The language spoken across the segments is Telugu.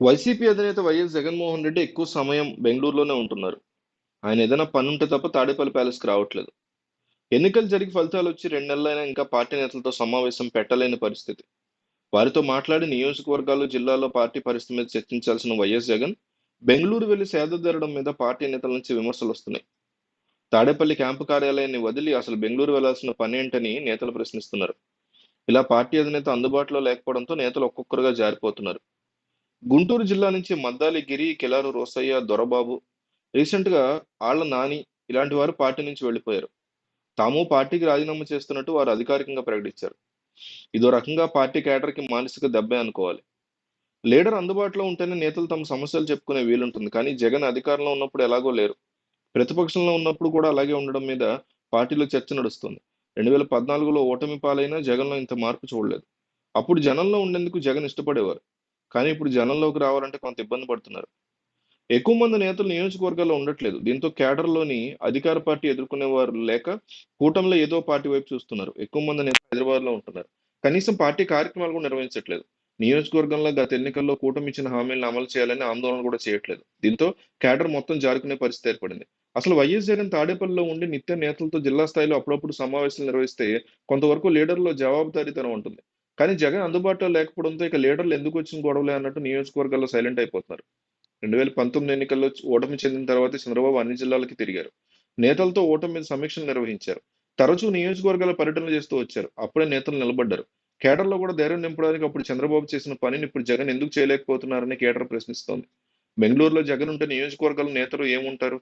వైసీపీ అధినేత వైఎస్ జగన్మోహన్ రెడ్డి ఎక్కువ సమయం బెంగళూరులోనే ఉంటున్నారు. ఆయన ఏదైనా పని ఉంటే తప్ప తాడేపల్లి ప్యాలెస్కి రావట్లేదు. ఎన్నికలు జరిగి ఫలితాలు వచ్చి రెండు నెలలైనా ఇంకా పార్టీ నేతలతో సమావేశం పెట్టలేని పరిస్థితి. వారితో మాట్లాడి నియోజకవర్గాలు జిల్లాలో పార్టీ పరిస్థితి మీద చర్చించాల్సిన వైఎస్ జగన్ బెంగళూరు వెళ్ళి సేదతీరడం మీద పార్టీ నేతల నుంచి విమర్శలు వస్తున్నాయి. తాడేపల్లి క్యాంపు కార్యాలయాన్ని వదిలి అసలు బెంగళూరు వెళ్ళాల్సిన పని ఏంటని నేతలు ప్రశ్నిస్తున్నారు. ఇలా పార్టీ అధినేత అందుబాటులో లేకపోవడంతో నేతలు ఒక్కొక్కరుగా జారిపోతున్నారు. గుంటూరు జిల్లా నుంచి మద్దాలి గిరి కిలారు రోసయ్య దొరబాబు రీసెంట్గా ఆళ్ళ నాని ఇలాంటి వారు పార్టీ నుంచి వెళ్ళిపోయారు. తాము పార్టీకి రాజీనామా చేస్తున్నట్టు వారు అధికారికంగా ప్రకటించారు. ఇదో రకంగా పార్టీ కేటర్కి మానసిక దెబ్బే అనుకోవాలి. లీడర్ అందుబాటులో ఉంటేనే నేతలు తమ సమస్యలు చెప్పుకునే వీలుంటుంది. కానీ జగన్ అధికారంలో ఉన్నప్పుడు ఎలాగో లేరు. ప్రతిపక్షంలో ఉన్నప్పుడు కూడా అలాగే ఉండడం మీద పార్టీలో చర్చ నడుస్తుంది. రెండు వేల పద్నాలుగులో ఓటమి పాలైనా జగన్లో ఇంత మార్పు చూడలేదు. అప్పుడు జనంలో ఉండేందుకు జగన్ ఇష్టపడేవారు. కానీ ఇప్పుడు జనంలోకి రావాలంటే కొంత ఇబ్బంది పడుతున్నారు. ఎక్కువ మంది నేతలు నియోజకవర్గాల్లో ఉండట్లేదు. దీంతో కేడర్లోని అధికార పార్టీ ఎదుర్కొనే వారు లేక కూటమిలో ఏదో పార్టీ వైపు చూస్తున్నారు. ఎక్కువ మంది నేతలు హైదరాబాద్లో ఉంటున్నారు. కనీసం పార్టీ కార్యక్రమాలు కూడా నిర్వహించట్లేదు. నియోజకవర్గంలో గత ఎన్నికల్లో కూటమి ఇచ్చిన హామీలను అమలు చేయాలని ఆందోళన కూడా చేయట్లేదు. దీంతో కేడర్ మొత్తం జారుకునే పరిస్థితి ఏర్పడింది. అసలు వైఎస్ జగన్ తాడేపల్లిలో ఉండి నిత్య నేతలతో జిల్లా స్థాయిలో అప్పుడప్పుడు సమావేశాలు నిర్వహిస్తే కొంతవరకు లీడర్లో జవాబుదారీతనం ఉంటుంది. కానీ జగన్ అందుబాటులో లేకపోవడంతో ఇక లీడర్లు ఎందుకు వచ్చిన గొడవలే అన్నట్టు నియోజకవర్గాల్లో సైలెంట్ అయిపోతున్నారు. రెండు వేల పంతొమ్మిది ఎన్నికల్లో ఓటమి చెందిన తర్వాత చంద్రబాబు అన్ని జిల్లాలకి తిరిగారు. నేతలతో ఓటమి మీద సమీక్షలు నిర్వహించారు. తరచూ నియోజకవర్గాల పర్యటనలు చేస్తూ వచ్చారు. అప్పుడే నేతలు నిలబడ్డారు. కేటర్లో కూడా ధైర్యం నింపడానికి అప్పుడు చంద్రబాబు చేసిన పనిని ఇప్పుడు జగన్ ఎందుకు చేయలేకపోతున్నారని కేటర్ ప్రశ్నిస్తోంది. బెంగళూరులో జగన్ ఉంటే నియోజకవర్గాల నేతలు ఏముంటారు?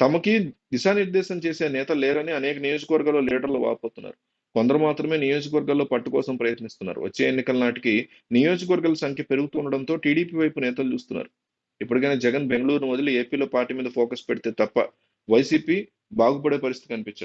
తమకి దిశానిర్దేశం చేసే నేత లేరని అనేక నియోజకవర్గాల్లో లీడర్లు వాపోతున్నారు. కొందరు మాత్రమే నియోజకవర్గాల్లో పట్టు కోసం ప్రయత్నిస్తున్నారు. వచ్చే ఎన్నికల నాటికి నియోజకవర్గాల సంఖ్య పెరుగుతుండడంతో టీడీపీ వైపు నేతలు చూస్తున్నారు. ఇప్పటికైనా జగన్ బెంగళూరును వదిలి ఏపీలో పార్టీ మీద ఫోకస్ పెడితే తప్ప వైసీపీ బాగుపడే పరిస్థితి కనిపించట్లేదు.